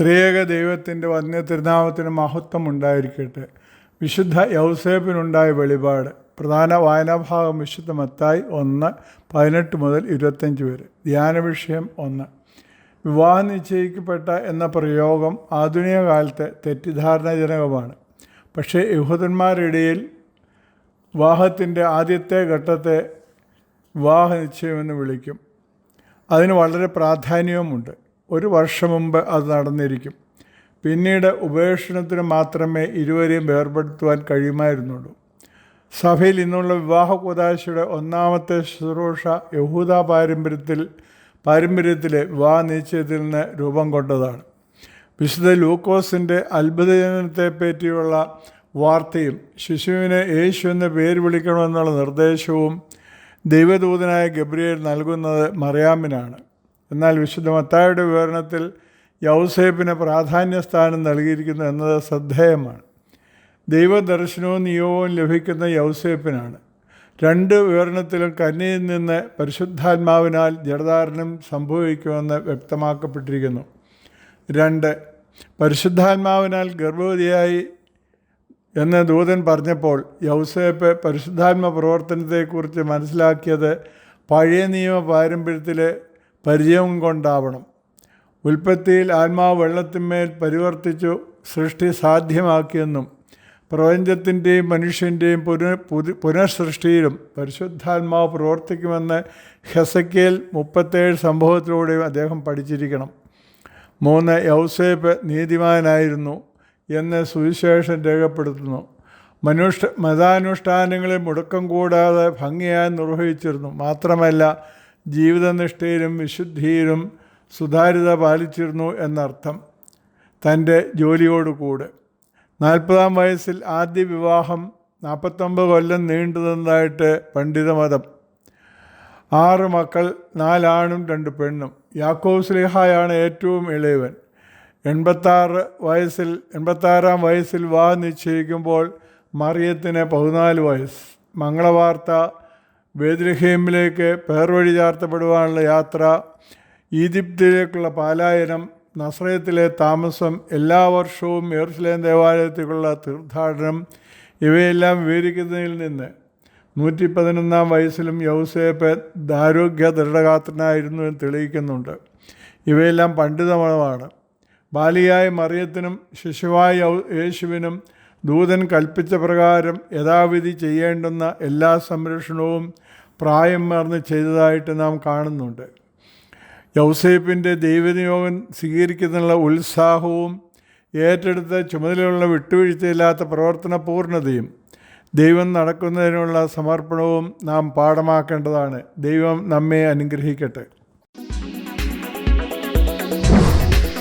ത്രിയേക ദൈവത്തിന്റെ വന്യ തിരുനാമത്തിന് മഹത്വം ഉണ്ടായിരിക്കട്ടെ. വിശുദ്ധ യൗസേപ്പിനുണ്ടായ വെളിപാട്. പ്രധാന വായനാഭാഗം വിശുദ്ധ മത്തായി ഒന്ന് പതിനെട്ട് മുതൽ ഇരുപത്തഞ്ച് വരെ. ധ്യാന വിഷയം ഒന്ന്. വിവാഹം നിശ്ചയിക്കപ്പെട്ട എന്ന പ്രയോഗം ആധുനിക കാലത്തെ തെറ്റിദ്ധാരണജനകമാണ്. പക്ഷേ യഹൂദന്മാരിടയിൽ വിവാഹത്തിന്റെ ആദ്യത്തെ ഘട്ടത്തെ വിവാഹ നിശ്ചയമെന്ന് വിളിക്കും. അതിന് വളരെ പ്രാധാന്യവുമുണ്ട്. ഒരു വർഷം മുമ്പ് അത് നടന്നിരിക്കും. പിന്നീട് ഉപേക്ഷണത്തിന് മാത്രമേ ഇരുവരെയും വേർപെടുത്തുവാൻ കഴിയുമായിരുന്നുള്ളൂ. സഭയിൽ ഇന്നുള്ള വിവാഹ കൂതാശിയുടെ ഒന്നാമത്തെ ശുശ്രൂഷ യഹൂദ പാരമ്പര്യത്തിൽ പാരമ്പര്യത്തിലെ വിവാഹ നിശ്ചയത്തിൽ നിന്ന് രൂപം കൊണ്ടതാണ്. വിശുദ്ധ ലൂക്കോസിന്റെ അത്ഭുതജനത്തെ പറ്റിയുള്ള വാർത്തയും ശിശുവിനെ യേശു എന്ന് പേര് വിളിക്കണമെന്നുള്ള നിർദ്ദേശവും ദൈവദൂതനായ ഗബ്രിയേൽ നൽകുന്നത് മറിയാമിനാണ്. എന്നാൽ വിശുദ്ധ മത്തായുടെ വിവരണത്തിൽ യൗസേപ്പിന് പ്രാധാന്യ സ്ഥാനം നൽകിയിരിക്കുന്നു എന്നത് ശ്രദ്ധേയമാണ്. ദൈവദർശനവും നിയോഗവും ലഭിക്കുന്ന യൗസേപ്പിനാണ്. രണ്ട് വിവരണത്തിലും കന്യയിൽ നിന്ന് പരിശുദ്ധാത്മാവിനാൽ ജഡധാരണം സംഭവിക്കുമെന്ന് വ്യക്തമാക്കപ്പെട്ടിരിക്കുന്നു. രണ്ട് പരിശുദ്ധാത്മാവിനാൽ ഗർഭവതിയായി എന്ന് ദൂതൻ പറഞ്ഞപ്പോൾ യൗസേപ്പ് പരിശുദ്ധാത്മ പ്രവർത്തനത്തെക്കുറിച്ച് മനസ്സിലാക്കിയത് പഴയ നിയമ പാരമ്പര്യത്തിലെ പരിചയം കൊണ്ടാവണം. ഉൽപ്പത്തിയിൽ ആത്മാവ് വെള്ളത്തിന്മേൽ പരിവർത്തിച്ചു സൃഷ്ടി സാധ്യമാക്കിയെന്നും പ്രപഞ്ചത്തിന്റെയും മനുഷ്യന്റെയും പുന പുനഃസൃഷ്ടിയിലും പരിശുദ്ധാത്മാവ് പ്രവർത്തിക്കുമെന്ന് ഹെസക്കേൽ മുപ്പത്തേഴ് സംഭവത്തിലൂടെയും അദ്ദേഹം പഠിച്ചിരിക്കണം. മൂന്ന് യൗസേപ്പ് നീതിമാനായിരുന്നു എന്ന് സുവിശേഷം രേഖപ്പെടുത്തുന്നു. മനുഷ്ഠ മതാനുഷ്ഠാനങ്ങളെ മുടക്കം കൂടാതെ ഭംഗിയായി നിർവഹിച്ചിരുന്നു. മാത്രമല്ല ജീവിതനിഷ്ഠയിലും വിശുദ്ധിയിലും സുതാര്യത പാലിച്ചിരുന്നു എന്നർത്ഥം. തന്റെ ജോലിയോടുകൂടെ നാൽപ്പതാം വയസ്സിൽ ആദ്യ വിവാഹം നാൽപ്പത്തൊമ്പത് കൊല്ലം നീണ്ടു നിന്നതായിട്ട് പണ്ഡിതമതം. ആറ് മക്കൾ നാലാണും രണ്ട് പെണ്ണും. യാക്കോബ് സ്ലിഹായാണ് ഏറ്റവും ഇളയവൻ. എൺപത്താറ് വയസ്സിൽ എൺപത്താറാം വയസ്സിൽ വിവാഹം നിശ്ചയിക്കുമ്പോൾ മറിയത്തിന് പതിനാല് വയസ്സ്. മംഗളവാർത്ത ബേദ്രഹീമിലേക്ക് പേർവഴി ചാർത്തപ്പെടുവാനുള്ള യാത്ര ഈജിപ്തിലേക്കുള്ള പാലായനം നസ്രയത്തിലെ താമസം എല്ലാ വർഷവും യെറുസലേം ദേവാലയത്തിലുള്ള തീർത്ഥാടനം ഇവയെല്ലാം വിവരിക്കുന്നതിൽ നിന്ന് നൂറ്റി പതിനൊന്നാം വയസ്സിലും യൗസേപ്പ് ദാരോഗ്യ ദൃഢഗാത്രനായിരുന്നു എന്ന് തെളിയിക്കുന്നുണ്ട്. ഇവയെല്ലാം പണ്ഡിതമതമാണ്. ബാലിയായ മറിയത്തിനും ശിശുവായ യേശുവിനും ദൂതൻ കൽപ്പിച്ച പ്രകാരം യഥാവിധി ചെയ്യേണ്ടുന്ന എല്ലാ സംരക്ഷണവും പ്രായം മറന്ന് ചെയ്തതായിട്ട് നാം കാണുന്നുണ്ട്. യൗസേപ്പിന്റെ ദൈവനിയോഗം സ്വീകരിക്കുന്നതിനുള്ള ഉത്സാഹവും ഏറ്റെടുത്ത ചുമതലയുള്ള വിട്ടുവീഴ്ചയില്ലാത്ത പ്രവർത്തന പൂർണതയും ദൈവം നടക്കുന്നതിനുള്ള സമർപ്പണവും നാം പാഠമാക്കേണ്ടതാണ്. ദൈവം നമ്മെ അനുഗ്രഹിക്കട്ടെ.